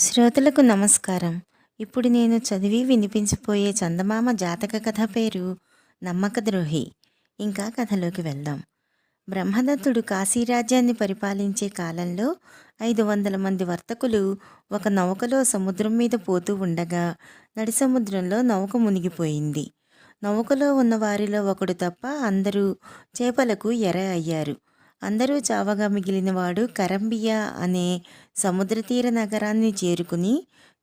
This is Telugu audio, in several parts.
శ్రోతలకు నమస్కారం. ఇప్పుడు నేను చదివి వినిపించబోయే చందమామ జాతక కథ పేరు నమ్మకద్రోహి. ఇంకా కథలోకి వెళ్దాం. బ్రహ్మదత్తుడు కాశీరాజ్యాన్ని పరిపాలించే కాలంలో ఐదు వందల మంది వర్తకులు ఒక నౌకలో సముద్రం మీద పోతూ ఉండగా నడి సముద్రంలో నౌక మునిగిపోయింది. నౌకలో ఉన్న వారిలో ఒకడు తప్ప అందరూ చేపలకు ఎర అయ్యారు. అందరూ చావగా మిగిలినవాడు కరంబియా అనే సముద్రతీర నగరాన్ని చేరుకుని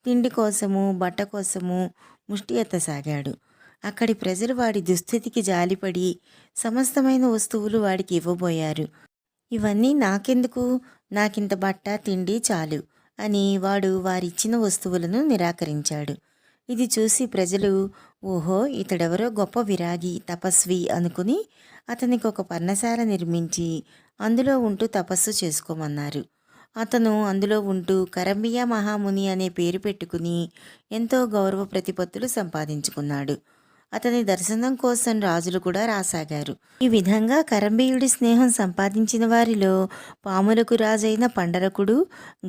తిండి కోసము బట్ట కోసము ముష్టి ఎత్తసాగాడు. అక్కడి ప్రజలు వాడి దుస్థితికి జాలిపడి సమస్తమైన వస్తువులు వాడికి ఇవ్వబోయారు. ఇవన్నీ నాకెందుకు? నాకింత బట్ట తిండి చాలు అని వాడు వారిచ్చిన వస్తువులను నిరాకరించాడు. ఇది చూసి ప్రజలు ఓహో ఇతడెవరో గొప్ప విరాగి తపస్వి అనుకుని అతనికి ఒక పర్ణశాల నిర్మించి అందులో ఉంటూ తపస్సు చేసుకోమన్నారు. అతను అందులో ఉంటూ కరంబియా మహాముని అనే పేరు పెట్టుకుని ఎంతో గౌరవ ప్రతిపత్తులు సంపాదించుకున్నాడు. అతని దర్శనం కోసం రాజులు కూడా రాసాగారు. ఈ విధంగా కరంబీయుడి స్నేహం సంపాదించిన వారిలో పాములకు రాజైన పండరకుడు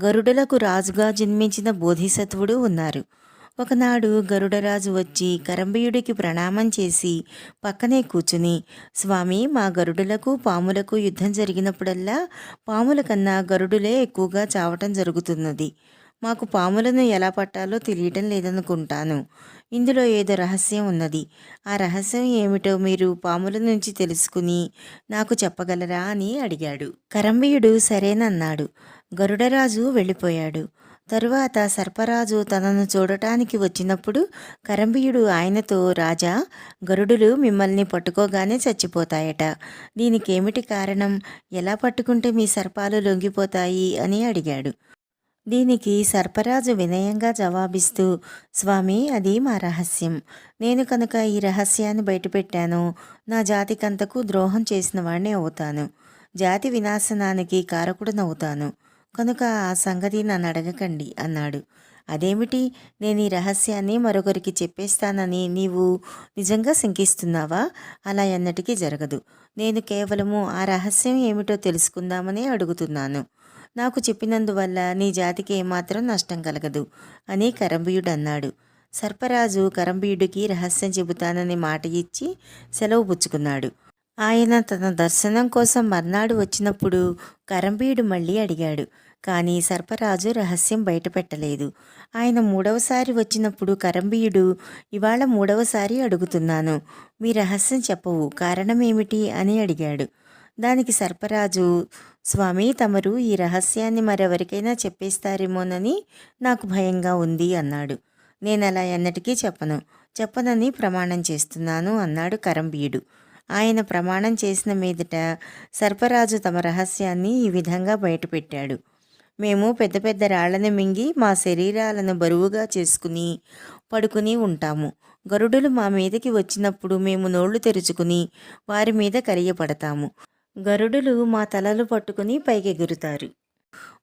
గరుడులకు రాజుగా జన్మించిన బోధిసత్వుడు ఉన్నారు. ఒకనాడు గరుడరాజు వచ్చి కరంబీయుడికి ప్రణామం చేసి పక్కనే కూర్చుని స్వామి మా గరుడులకు పాములకు యుద్ధం జరిగినప్పుడల్లా పాముల కన్నా గరుడులే ఎక్కువగా చావటం జరుగుతున్నది. మాకు పాములను ఎలా పట్టాలో తెలియటం లేదనుకుంటాను. ఇందులో ఏదో రహస్యం ఉన్నది. ఆ రహస్యం ఏమిటో మీరు పాముల నుంచి తెలుసుకుని నాకు చెప్పగలరా? అని అడిగాడు. కరంబీయుడు సరేనన్నాడు. గరుడరాజు వెళ్ళిపోయాడు. తరువాత సర్పరాజు తనను చూడటానికి వచ్చినప్పుడు కరంబీయుడు ఆయనతో రాజా గరుడులు మిమ్మల్ని పట్టుకోగానే చచ్చిపోతాయట. దీనికేమిటి కారణం? ఎలా పట్టుకుంటే మీ సర్పాలు లొంగిపోతాయి? అని అడిగాడు. దీనికి సర్పరాజు వినయంగా జవాబిస్తూ స్వామి అది మా రహస్యం. నేను కనుక ఈ రహస్యాన్ని బయటపెట్టాను. నా జాతికంతకు ద్రోహం చేసిన వాడిని అవుతాను. జాతి వినాశనానికి కారకుడనవుతాను. కనుక ఆ సంగతి నన్ను అడగకండి అన్నాడు. అదేమిటి? నేను ఈ రహస్యాన్ని మరొకరికి చెప్పేస్తానని నీవు నిజంగా శంకిస్తున్నావా? అలా ఎన్నటికీ జరగదు. నేను కేవలము ఆ రహస్యం ఏమిటో తెలుసుకుందామని అడుగుతున్నాను. నాకు చెప్పినందువల్ల నీ జాతికి ఏమాత్రం నష్టం కలగదు అని కరంబీయుడు అన్నాడు. సర్పరాజు కరంబీయుడికి రహస్యం చెబుతానని మాట ఇచ్చి సెలవు పుచ్చుకున్నాడు. ఆయన తన దర్శనం కోసం మర్నాడు వచ్చినప్పుడు కరంబీయుడు మళ్ళీ అడిగాడు. కానీ సర్పరాజు రహస్యం బయటపెట్టలేదు. ఆయన మూడవసారి వచ్చినప్పుడు కరంబీయుడు ఇవాళ మూడవసారి అడుగుతున్నాను. మీ రహస్యం చెప్పవు. కారణమేమిటి? అని అడిగాడు. దానికి సర్పరాజు స్వామి తమరు ఈ రహస్యాన్ని మరెవరికైనా చెప్పేస్తారేమోనని నాకు భయంగా ఉంది అన్నాడు. నేను అలా ఎన్నటికీ చెప్పను. చెప్పనని ప్రమాణం చేస్తున్నాను అన్నాడు కరంబీయుడు. ఆయన ప్రమాణం చేసిన మీదట సర్పరాజు తమ రహస్యాన్ని ఈ విధంగా బయటపెట్టాడు. మేము పెద్ద పెద్ద రాళ్ళను మింగి మా శరీరాలను బరువుగా చేసుకుని పడుకుని ఉంటాము. గరుడులు మా మీదకి వచ్చినప్పుడు మేము నోళ్ళు తెరుచుకుని వారి మీద కరియపడతాము. గరుడులు మా తలలు పట్టుకుని పైకెగురుతారు.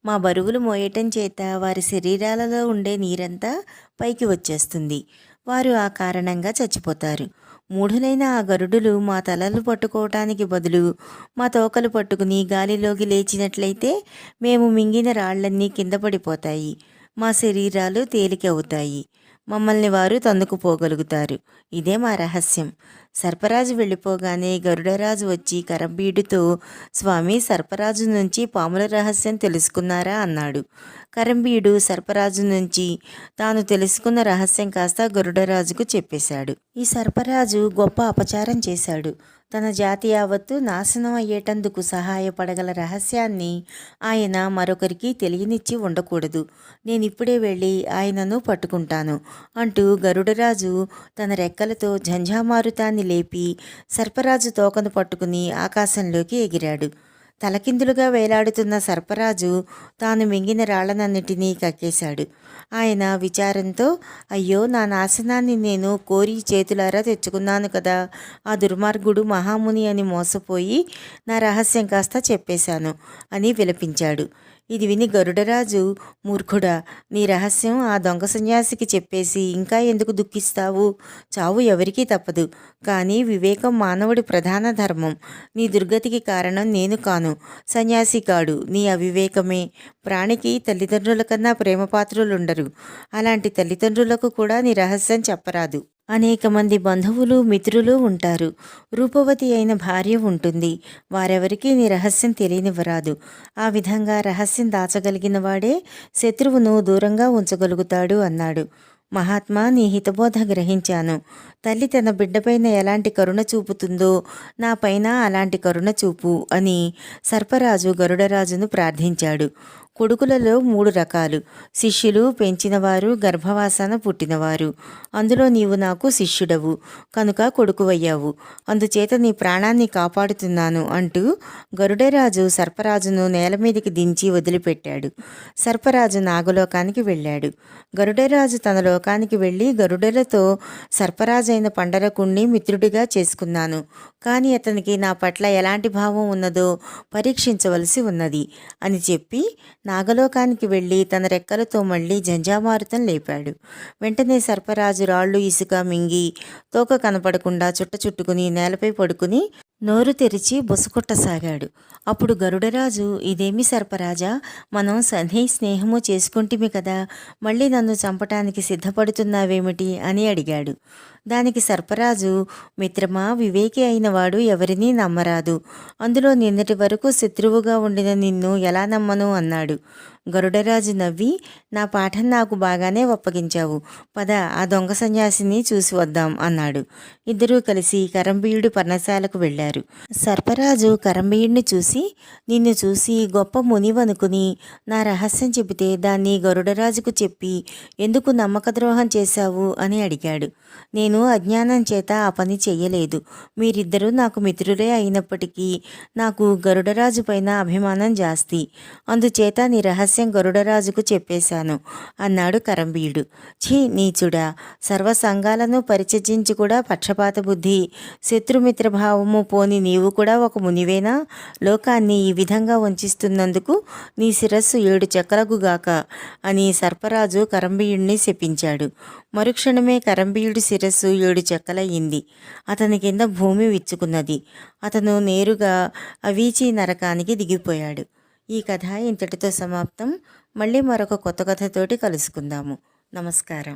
మా బరువులు మోయటం చేత వారి శరీరాలలో ఉండే నీరంతా పైకి వచ్చేస్తుంది. వారు ఆ కారణంగా చచ్చిపోతారు. మూఢులైన ఆ గరుడులు మా తలలు పట్టుకోవటానికి బదులు మా తోకలు పట్టుకుని గాలిలోకి లేచినట్లయితే మేము మింగిన రాళ్ళన్నీ కింద పడిపోతాయి. మా శరీరాలు తేలిక అవుతాయి మమ్మల్ని వారు తందుకుపోగలుగుతారు ఇదే మా రహస్యం. సర్పరాజు వెళ్ళిపోగానే గరుడరాజు వచ్చి కరంబీడుతో స్వామి సర్పరాజు నుంచి పాముల రహస్యం తెలుసుకున్నారా? అన్నాడు. కరంబీడు సర్పరాజు నుంచి తాను తెలుసుకున్న రహస్యం కాస్త గరుడరాజుకు చెప్పేశాడు. ఈ సర్పరాజు గొప్ప అపచారం చేశాడు. తన జాతి యావత్తు నాశనం అయ్యేటందుకు సహాయపడగల రహస్యాన్ని ఆయన మరొకరికి తెలియనిచ్చి ఉండకూడదు. నేను ఇప్పుడే వెళ్ళి ఆయనను పట్టుకుంటాను అంటూ గరుడరాజు తన రెక్కలతో ఝంఝామారుతాన్ని లేపి సర్పరాజు తోకను పట్టుకుని ఆకాశంలోకి ఎగిరాడు. తలకిందులుగా వేలాడుతున్న సర్పరాజు తాను మింగిన రాళ్ళనన్నిటినీ కక్కేశాడు. ఆయన విచారంతో అయ్యో నా నాశనాన్ని నేను కోరి చేతులారా తెచ్చుకున్నాను కదా. ఆ దుర్మార్గుడు మహాముని అని మోసపోయి నా రహస్యం కాస్త చెప్పేశాను అని విలపించాడు. ఇది విని గరుడరాజు మూర్ఖుడా నీ రహస్యం ఆ దొంగ సన్యాసికి చెప్పేసి ఇంకా ఎందుకు దుఃఖిస్తావు? చావు ఎవరికీ తప్పదు. కానీ వివేకం మానవుడి ప్రధాన ధర్మం. నీ దుర్గతికి కారణం నేను కాను. సన్యాసి కాడు. నీ అవివేకమే. ప్రాణికి తల్లిదండ్రుల కన్నా ప్రేమపాత్రులుండరు. అలాంటి తల్లిదండ్రులకు కూడా నీ రహస్యం చెప్పరాదు. అనేక మంది బంధువులు మిత్రులు ఉంటారు. రూపవతి అయిన భార్య ఉంటుంది. వారెవరికీ నీ రహస్యం తెలియనివ్వరాదు. ఆ విధంగా రహస్యం దాచగలిగిన వాడే శత్రువును దూరంగా ఉంచగలుగుతాడు అన్నాడు. మహాత్మా నీ హితబోధ గ్రహించాను. తల్లి తన బిడ్డపైన ఎలాంటి కరుణ చూపుతుందో నా పైన అలాంటి కరుణ చూపు అని సర్పరాజు గరుడరాజును ప్రార్థించాడు. కొడుకులలో మూడు రకాలు. శిష్యులు పెంచినవారు గర్భవాసాన పుట్టినవారు. అందులో నీవు నాకు శిష్యుడవు కనుక కొడుకువయ్యావు. అందుచేత నీ ప్రాణాన్ని కాపాడుతున్నాను అంటూ గరుడరాజు సర్పరాజును నేల మీదకి దించి వదిలిపెట్టాడు. సర్పరాజు నాగలోకానికి వెళ్ళాడు. గరుడరాజు తన లోకానికి వెళ్ళి గరుడలతో సర్పరాజైన పండరకుణ్ణి మిత్రుడిగా చేసుకున్నాను. కానీ అతనికి నా పట్ల ఎలాంటి భావం ఉన్నదో పరీక్షించవలసి ఉన్నది అని చెప్పి నాగలోకానికి వెళ్ళి తన రెక్కలతో మళ్ళీ జంజామారుతం లేపాడు. వెంటనే సర్పరాజు రాళ్ళు ఇసుక మింగి తోక కనపడకుండా చుట్ట చుట్టుకుని నేలపై పడుకుని నోరు తెరిచి బుసకొట్టసాగాడు. అప్పుడు గరుడరాజు ఇదేమి సర్పరాజా? మనం సన్హి స్నేహము చేసుకుంటిమి కదా మళ్ళీ నన్ను చంపటానికి సిద్ధపడుతున్నావేమిటి? అని అడిగాడు. దానికి సర్పరాజు మిత్రమా వివేకి అయిన వాడు ఎవరినీ నమ్మరాదు. అందులో నిన్నటి వరకు శత్రువుగా ఉండిన నిన్ను ఎలా నమ్మను అన్నాడు. గరుడరాజు నవ్వి నా పాఠం నాకు బాగానే ఒప్పగించావు. పద ఆ దొంగ సన్యాసిని చూసి వద్దాం అన్నాడు. ఇద్దరూ కలిసి కరంబీయుడి పర్ణశాలకు వెళ్ళారు. సర్పరాజు కరంబీయుడిని చూసి నిన్ను చూసి గొప్ప మునివనుకుని నా రహస్యం చెబితే దాన్ని గరుడరాజుకు చెప్పి ఎందుకు నమ్మక ద్రోహం చేశావు అని అడిగాడు. నేను అజ్ఞానం చేత ఆ పని చెయ్యలేదు. మీరిద్దరూ నాకు మిత్రులే అయినప్పటికీ నాకు గరుడరాజు పైన అభిమానం జాస్తి. అందుచేత నీ రహస్యం గరుడరాజుకు చెప్పేశాను అన్నాడు కరంబీయుడు ఛీ నీచుడా సర్వ సంఘాలను పరిచర్జించి కూడా పక్షపాత బుద్ధి శత్రుమిత్ర భావము పోని నీవు కూడా ఒక మునివేనా? లోకాన్ని ఈ విధంగా వంచిస్తున్నందుకు నీ శిరస్సు ఏడు చక్రగుగాక అని సర్పరాజు కరంబీయుడిని శపించాడు. మరుక్షణమే కరంబీయుడి శిరస్సు ఏడు చెక్కలయ్యింది. అతని కింద భూమి విచ్చుకున్నది. అతను నేరుగా అవీచి నరకానికి దిగిపోయాడు. ఈ కథ ఇంతటితో సమాప్తం. మళ్ళీ మరొక కొత్త కథతోటి కలుసుకుందాము. నమస్కారం.